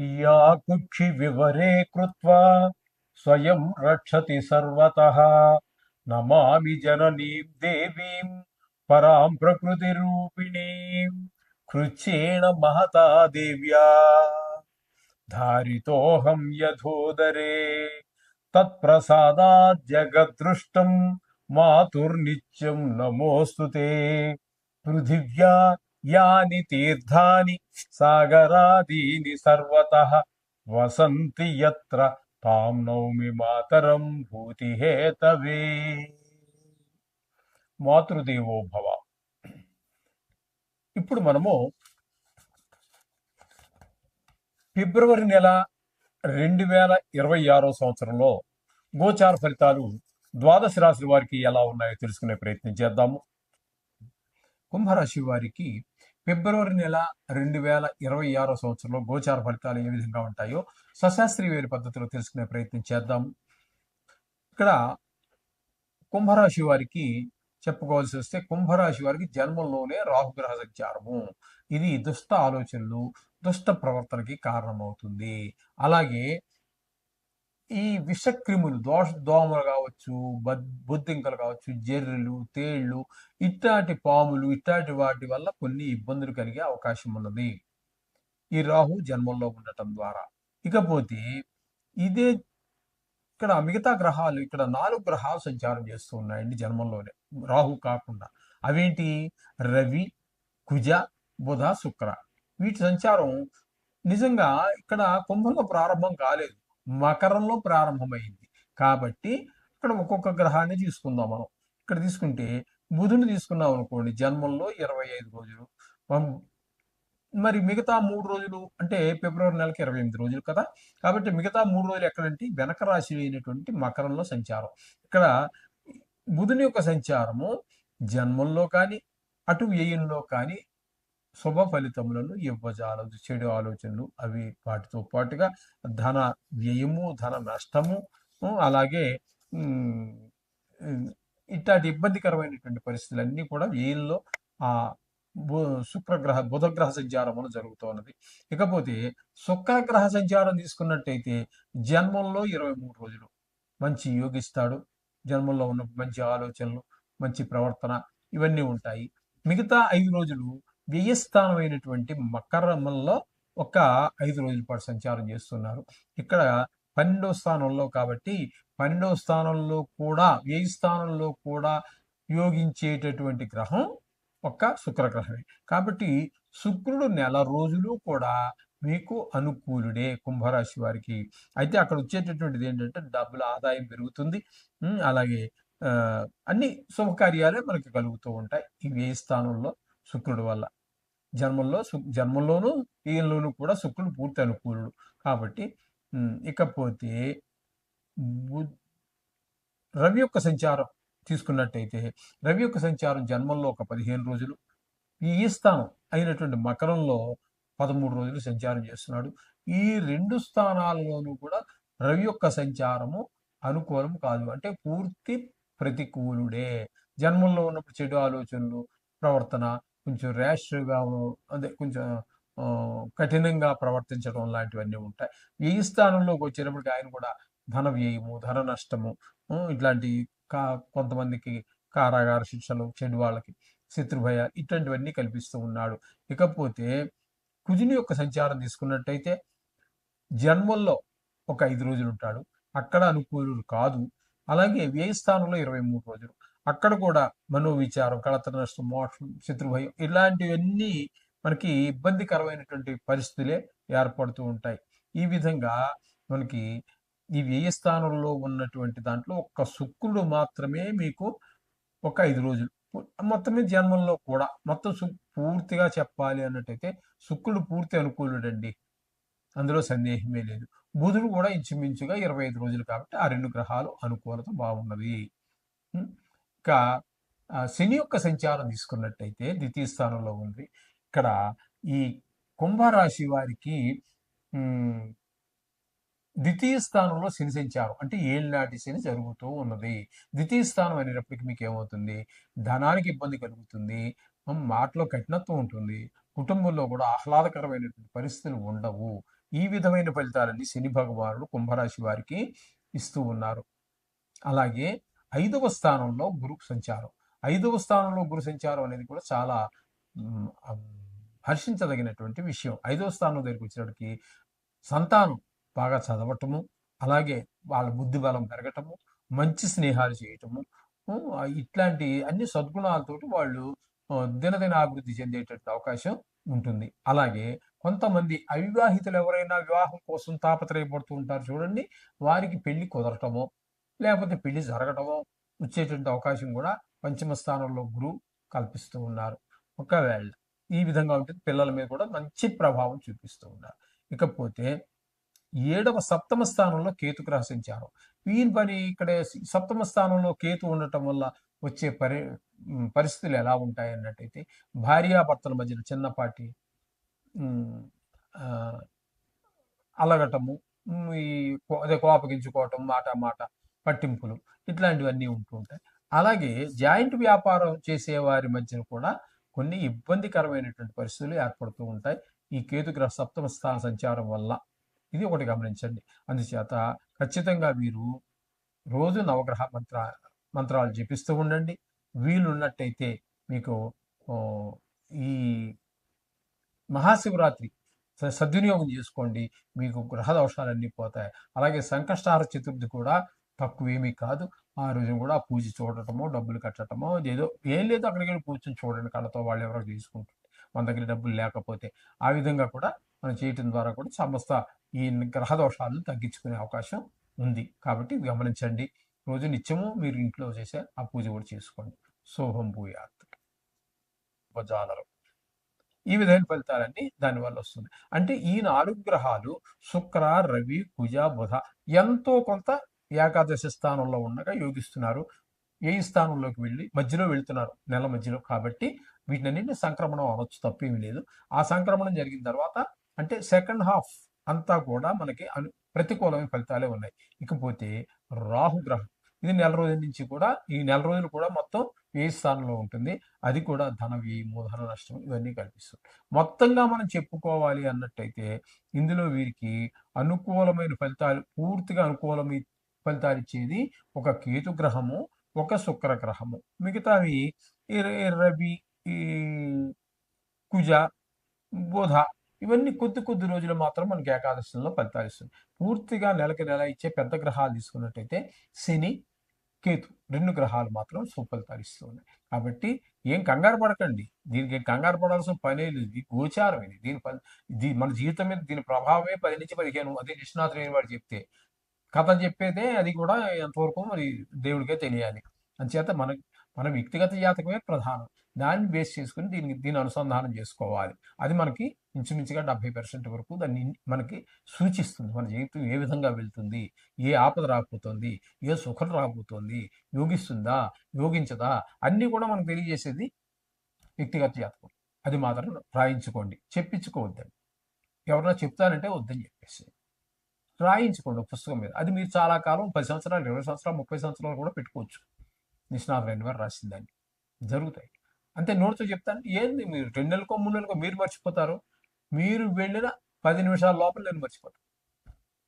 या कुक्षि विवरे कृत्वा स्वयं रक्षति सर्वतः। नमामि जननीं देवीं परां प्रकृतिरूपिणीं। कृच्छ्रेण महता देव्या। धारितोऽहं यथोदरे। तत्प्रसादात् जगद्दृष्टं मातुर्नित्यं नमोऽस्तु ते। पृथिव्या యాని తీర్థాని సాగరాదీని సర్వత వసంతి ఎత్ర తాం నౌమి మాతరం భూతిహేతవే. మాతృదేవోభవ ఇప్పుడు మనము ఫిబ్రవరి నెల రెండు వేల ఇరవై ఆరో సంవత్సరంలో గోచార ఫలితాలు ద్వాదశ రాశి వారికి ఎలా ఉన్నాయో తెలుసుకునే ప్రయత్నం చేద్దాము. కుంభరాశి వారికి ఫిబ్రవరి నెల రెండు వేల ఇరవై ఆరో సంవత్సరంలో గోచార ఫలితాలు ఏ విధంగా ఉంటాయో సశాస్త్రీయ వేరు పద్ధతిలో తెలుసుకునే ప్రయత్నం చేద్దాం. ఇక్కడ కుంభరాశి వారికి చెప్పుకోవాల్సి వస్తే కుంభరాశి వారికి జన్మంలోనే రాహుగ్రహ సంచారము. ఇది దుష్ట ఆలోచనలు దుష్ట ప్రవర్తనకి కారణమవుతుంది. అలాగే ఈ విషక్రిములు దోష దోమలు కావచ్చు బద్ బొద్దింకలు కావచ్చు జెర్రులు తేళ్ళు ఇట్లాంటి పాములు ఇట్లాంటి వాటి వల్ల కొన్ని ఇబ్బందులు కలిగే అవకాశం ఉన్నది. ఈ రాహు జన్మంలో ఉండటం ద్వారా. ఇకపోతే ఇదే ఇక్కడ మిగతా గ్రహాలు ఇక్కడ నాలుగు గ్రహాలు సంచారం చేస్తూ ఉన్నాయండి జన్మంలోనే. రాహు కాకుండా. అవేంటి? రవి కుజ బుధ శుక్ర. వీటి సంచారం నిజంగా ఇక్కడ కుంభంలో ప్రారంభం కాలేదు. మకరంలో ప్రారంభమైంది. కాబట్టి ఇక్కడ ఒక్కొక్క గ్రహాన్ని తీసుకుందాం మనం. ఇక్కడ తీసుకుంటే బుధుని తీసుకున్నాం అనుకోండి జన్మంలో ఇరవై ఐదు రోజులు. మరి మిగతా మూడు రోజులు అంటే ఫిబ్రవరి నెలకి ఇరవై ఎనిమిది రోజులు కదా. కాబట్టి మిగతా మూడు రోజులు ఎక్కడంటే వెనక రాశి అయినటువంటి మకరంలో సంచారం. ఇక్కడ బుధుని యొక్క సంచారము జన్మంలో కానీ అటు వ్యయంలో కానీ శుభ ఫలితములను ఇవ్వజాలదు చెడు ఆలోచనలు అవి వాటితో పాటుగా ధన వ్యయము ధన నష్టము అలాగే ఇట్లాంటి ఇబ్బందికరమైనటువంటి పరిస్థితులన్నీ కూడా వ్యయంలో ఆ బు- శుక్రగ్రహ బుధగ్రహ సంచారం జరుగుతూ జరుగుతున్నది ఇకపోతే శుక్రగ్రహ సంచారం తీసుకున్నట్టయితే జన్మంలో ఇరవై మూడు రోజులు మంచి యోగిస్తాడు. జన్మంలో ఉన్న మంచి ఆలోచనలు మంచి ప్రవర్తన ఇవన్నీ ఉంటాయి. మిగతా ఐదు రోజులు వ్యయస్థానమైనటువంటి మకరంలో ఒక ఐదు రోజుల పాటు సంచారం చేస్తున్నారు. ఇక్కడ పన్నెండవ స్థానంలో కాబట్టి పన్నెండవ స్థానంలో కూడా వ్యయ స్థానంలో కూడా యోగించేటటువంటి గ్రహం ఒక్క శుక్రగ్రహమే. కాబట్టి శుక్రుడు నెల రోజులు కూడా మీకు అనుకూలుడే కుంభరాశి వారికి. అయితే అక్కడ వచ్చేటటువంటిది ఏంటంటే డబ్బుల ఆదాయం పెరుగుతుంది. అలాగే అన్ని శుభకార్యాలే మనకి కలుగుతూ ఉంటాయి ఈ వ్యయ స్థానంలో శుక్రుడు వల్ల. జన్మంలో జన్మల్లోనూ ఈయనలోనూ కూడా శుక్రుడు పూర్తి అనుకూలుడు కాబట్టి ఇకపోతే రవి యొక్క సంచారం తీసుకున్నట్టయితే రవి యొక్క సంచారం జన్మంలో ఒక పదిహేను రోజులు ఈ స్థానం అయినటువంటి మకరంలో పదమూడు రోజులు సంచారం చేస్తున్నాడు. ఈ రెండు స్థానాలలోనూ కూడా రవి యొక్క సంచారము అనుకూలం కాదు. అంటే పూర్తి ప్రతికూలుడే. జన్మంలో ఉన్నప్పుడు చెడు ఆలోచనలు ప్రవర్తన కొంచెం ర్యాష్గా అదే కొంచెం కఠినంగా ప్రవర్తించడం లాంటివన్నీ ఉంటాయి. వ్యయ స్థానంలోకి వచ్చేటప్పటికి ఆయన కూడా ధన వ్యయము ధన నష్టము ఇట్లాంటి కా కొంతమందికి కారాగార శిక్షలు చెడు వాళ్ళకి శత్రుభయ ఇట్లాంటివన్నీ కల్పిస్తూ ఉన్నాడు. ఇకపోతే కుజుని యొక్క సంచారం తీసుకున్నట్టయితే జన్మల్లో ఒక ఐదు రోజులు ఉంటాడు. అక్కడ అనుకూలుడు కాదు. అలాగే వ్యయ స్థానంలో ఇరవై మూడు రోజులు. అక్కడ కూడా మనోవిచారం కళత నష్టం మోక్షం శత్రుభయం ఇలాంటివన్నీ మనకి ఇబ్బందికరమైనటువంటి పరిస్థితులే ఏర్పడుతూ ఉంటాయి. ఈ విధంగా మనకి ఈ వ్యయ స్థానంలో ఉన్నటువంటి దాంట్లో ఒక్క శుక్రుడు మాత్రమే మీకు ఒక ఐదు రోజులు. మొత్తమే మొత్తం మీద జన్మంలో కూడా మొత్తం పూర్తిగా చెప్పాలి అన్నట్టయితే శుక్రుడు పూర్తి అనుకూలుడండి. అందులో సందేహమే లేదు. బుధుడు కూడా ఇంచుమించుగా ఇరవై ఐదు రోజులు కాబట్టి ఆ రెండు గ్రహాలు అనుకూలత బాగున్నది. ఇంకా శని యొక్క సంచారం తీసుకున్నట్టయితే ద్వితీయ స్థానంలో ఉంది. ఇక్కడ ఈ కుంభరాశి వారికి ద్వితీయ స్థానంలో శని సంచారం అంటే ఏళ్ళనాటి శని జరుగుతూ ఉన్నది. ద్వితీయ స్థానం అనేటప్పటికి మీకు ఏమవుతుంది? ధనానికి ఇబ్బంది కలుగుతుంది. మాటలో కఠినత్వం ఉంటుంది. కుటుంబంలో కూడా ఆహ్లాదకరమైనటువంటి పరిస్థితులు ఉండవు. ఈ విధమైన ఫలితాలన్నీ శని భగవానుడు కుంభరాశి వారికి ఇస్తూ ఉన్నారు. అలాగే ఐదవ స్థానంలో గురు సంచారం. ఐదవ స్థానంలో గురు సంచారం అనేది కూడా చాలా హర్షించదగినటువంటి విషయం. ఐదవ స్థానం దగ్గరికి వచ్చినప్పటికి సంతానం బాగా చదవటము అలాగే వాళ్ళ బుద్ధి బలం పెరగటము మంచి స్నేహాలు చేయటము ఇట్లాంటి అన్ని సద్గుణాలతోటి వాళ్ళు దినదిన అభివృద్ధి చెందేటట్టు అవకాశం ఉంటుంది. అలాగే కొంతమంది అవివాహితులు ఎవరైనా వివాహం కోసం తాపత్రయపడుతూ ఉంటారు చూడండి వారికి పెళ్ళి కుదరటమో లేకపోతే పెళ్ళి జరగటమో వచ్చేటువంటి అవకాశం కూడా పంచమ స్థానంలో గురువు కల్పిస్తూ ఉన్నారు. ఒకవేళ ఈ విధంగా ఉంటుంది పిల్లల మీద కూడా మంచి ప్రభావం చూపిస్తూ ఉన్నారు. ఇకపోతే ఏడవ సప్తమ స్థానంలో కేతు గ్రహించారు వీని పని ఇక్కడ సప్తమ స్థానంలో కేతు ఉండటం వల్ల వచ్చే పరి పరిస్థితులు ఎలా ఉంటాయి అన్నట్టయితే భార్యాభర్తల మధ్యన చిన్నపాటి అలగటము ఈ అదే కోపగించుకోవటం మాట మాట పట్టింపులు ఇట్లాంటివన్నీ ఉంటూ ఉంటాయి. అలాగే జాయింట్ వ్యాపారం చేసే వారి మధ్యన కూడా కొన్ని ఇబ్బందికరమైనటువంటి పరిస్థితులు ఏర్పడుతూ ఉంటాయి. ఈ కేతుగ్రహ సప్తమ స్థాన సంచారం వల్ల ఇది ఒకటి గమనించండి. అందుచేత ఖచ్చితంగా మీరు రోజు నవగ్రహ మంత్ర మంత్రాలు జపిస్తూ ఉండండి. వీలున్నట్టయితే మీకు ఈ మహాశివరాత్రి సద్వినియోగం చేసుకోండి. మీకు గ్రహ దోషాలన్నీ పోతాయి. అలాగే సంకష్టార చతుర్థి కూడా తక్కువేమీ కాదు. ఆ రోజు కూడా పూజ చూడటమో డబ్బులు కట్టడమో ఏదో ఏం లేదు అక్కడికి వెళ్ళి కూర్చొని చూడండి కళ్ళతో వాళ్ళు ఎవరో తీసుకుంటుంటే మన దగ్గర డబ్బులు లేకపోతే ఆ విధంగా కూడా మనం చేయటం ద్వారా కూడా సమస్త ఈ గ్రహ దోషాలను తగ్గించుకునే అవకాశం ఉంది. కాబట్టి గమనించండి. రోజు నిత్యము మీరు ఇంట్లో చేసే ఆ పూజ కూడా చేసుకోండి. శోభం భూయాత్. ఉపజాలరం ఈ విధమైన ఫలితాలన్నీ దానివల్ల వస్తుంది. అంటే ఈ నాలుగు గ్రహాలు శుక్ర రవి కుజ బుధ ఎంతో కొంత ఏకాదశి స్థానంలో ఉండగా యోగిస్తున్నారు. ఏ స్థానంలోకి వెళ్ళి మధ్యలో వెళ్తున్నారు. నెల మధ్యలో కాబట్టి వీటినన్నింటినీ సంక్రమణం అనొచ్చు తప్పేమీ లేదు. ఆ సంక్రమణం జరిగిన తర్వాత అంటే సెకండ్ హాఫ్ అంతా కూడా మనకి అను ప్రతికూలమైన ఫలితాలే ఉన్నాయి. ఇకపోతే రాహుగ్రహం ఇది నెల రోజుల నుంచి కూడా ఈ నెల రోజులు కూడా మొత్తం ఏ స్థానంలో ఉంటుంది? అది కూడా ధన వ్యయము మూలధన నష్టం ఇవన్నీ కల్పిస్తుంది. మొత్తంగా మనం చెప్పుకోవాలి అన్నట్టయితే ఇందులో వీరికి అనుకూలమైన ఫలితాలు పూర్తిగా అనుకూలమై ఫలితాలిచ్చేది ఒక కేతు గ్రహము ఒక శుక్ర గ్రహము మిగతావి రవి ఈ కుజ బుధ ఇవన్నీ కొద్ది కొద్ది రోజులు మాత్రం మనకి ఏకాదశంలో ఫలితాలు ఇస్తుంది పూర్తిగా నెలకి నెల ఇచ్చే పెద్ద గ్రహాలు తీసుకున్నట్టయితే శని కేతు రెండు గ్రహాలు మాత్రం సుఫలితాలు ఇస్తూ ఉన్నాయి కాబట్టి ఏం కంగారు పడకండి. దీనికి ఏం కంగారు పడాల్సిన పనే లేదు. ఇది గోచారం ఇది. దీని పని మన జీవితం మీద దీని ప్రభావమే పది నుంచి పదిహేను. అదే నిష్ణాతులైన వాడు చెప్తే కథ చెప్పేదే అది కూడా ఎంతవరకు మరి దేవుడికే తెలియాలి. అంచేత మన మన వ్యక్తిగత జాతకమే ప్రధానం. దాన్ని బేస్ చేసుకుని దీనికి దీని అనుసంధానం చేసుకోవాలి. అది మనకి ఇంచుమించుగా డెబ్బై పర్సెంట్ వరకు దాన్ని మనకి సూచిస్తుంది. మన జీవితం ఏ విధంగా వెళ్తుంది? ఏ ఆపద రాకపోతుంది ఏ సుఖం రాబోతోంది? యోగిస్తుందా? యోగించదా? అన్నీ కూడా మనకు తెలియజేసేది వ్యక్తిగత జాతకం. అది మాత్రం రాయించుకోండి. చెప్పించుకోవద్దండి. ఎవరన్నా చెప్తానంటే వద్దని చెప్పేసి రాయించుకోండి ఒక పుస్తకం మీద. అది మీరు చాలా కాలం పది సంవత్సరాలు ఇరవై సంవత్సరాలు ముప్పై సంవత్సరాలు కూడా పెట్టుకోవచ్చు. నిష్ణాతులైన వారు రాసిన దాన్ని. జరుగుతాయి. అంతే నోటితో చెప్తాను. ఏంది మీరు రెండు నెలలకో మూడు నెలలకో మీరు మర్చిపోతారు? మీరు వెళ్ళిన పది నిమిషాల లోపల నేను మర్చిపోతాను.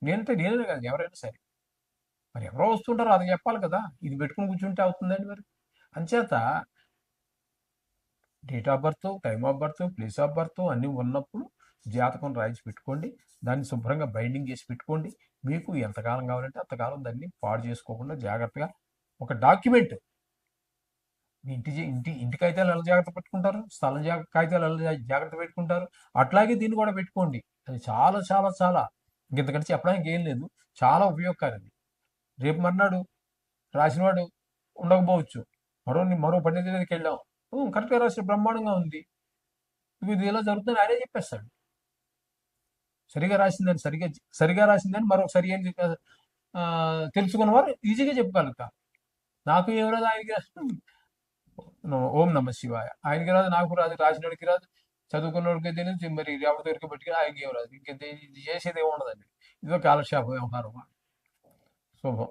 నేనంటే నేనే కాదు ఎవరైనా సరే. మరి ఎవరో వస్తుంటారో అది చెప్పాలి కదా. ఇది పెట్టుకుని కూర్చుంటే అవుతుందండి మరి. అంచేత date of birth time of birth place of birth అన్నీ ఉన్నప్పుడు జాతకం రాయించి పెట్టుకోండి. దాన్ని శుభ్రంగా బైండింగ్ చేసి పెట్టుకోండి. మీకు ఎంతకాలం కావాలంటే అంతకాలం దాన్ని పాడు చేసుకోకుండా జాగ్రత్తగా ఒక డాక్యుమెంట్. మీ ఇంటి ఇంటి ఇంటి కాగితాలు ఎలా జాగ్రత్త పెట్టుకుంటారు? స్థలం కాగితాలు ఎలా జాగ్రత్త పెట్టుకుంటారు? అట్లాగే దీన్ని కూడా పెట్టుకోండి. అది చాలా చాలా చాలా. ఇంతకంటే చెప్పడానికి ఏం లేదు. చాలా ఉపయోగకారి రేపు మర్నాడు రాసినవాడు ఉండకపోవచ్చు. మరో మరో పండితుడి దగ్గరికి వెళ్ళాం. కరెక్ట్గా రాసిన బ్రహ్మాండంగా ఉంది. ఇది ఇలా జరుగుతుందని ఆయనే చెప్పేస్తాడు. సరిగా రాసిందని సరిగా సరిగా రాసిందని మరొక సరి తెలుసుకున్న వారు ఈజీగా చెప్పగలుగుతారు. నాకు ఏం రాదు ఆయనకి రాదు. ఓం నమ శివాయ. ఆయనకి రాదు నాకు రాదు రాసినోడికి రాదు చదువుకున్నోడికి తెలియదు మరి ఎవరి దగ్గరికి పెట్టుకుని ఆయనకి ఏం రాదు. ఇంక ఇది చేసేది ఏమి ఉండదండి. ఇదో కాలక్షేప వ్యవహారం. శుభం.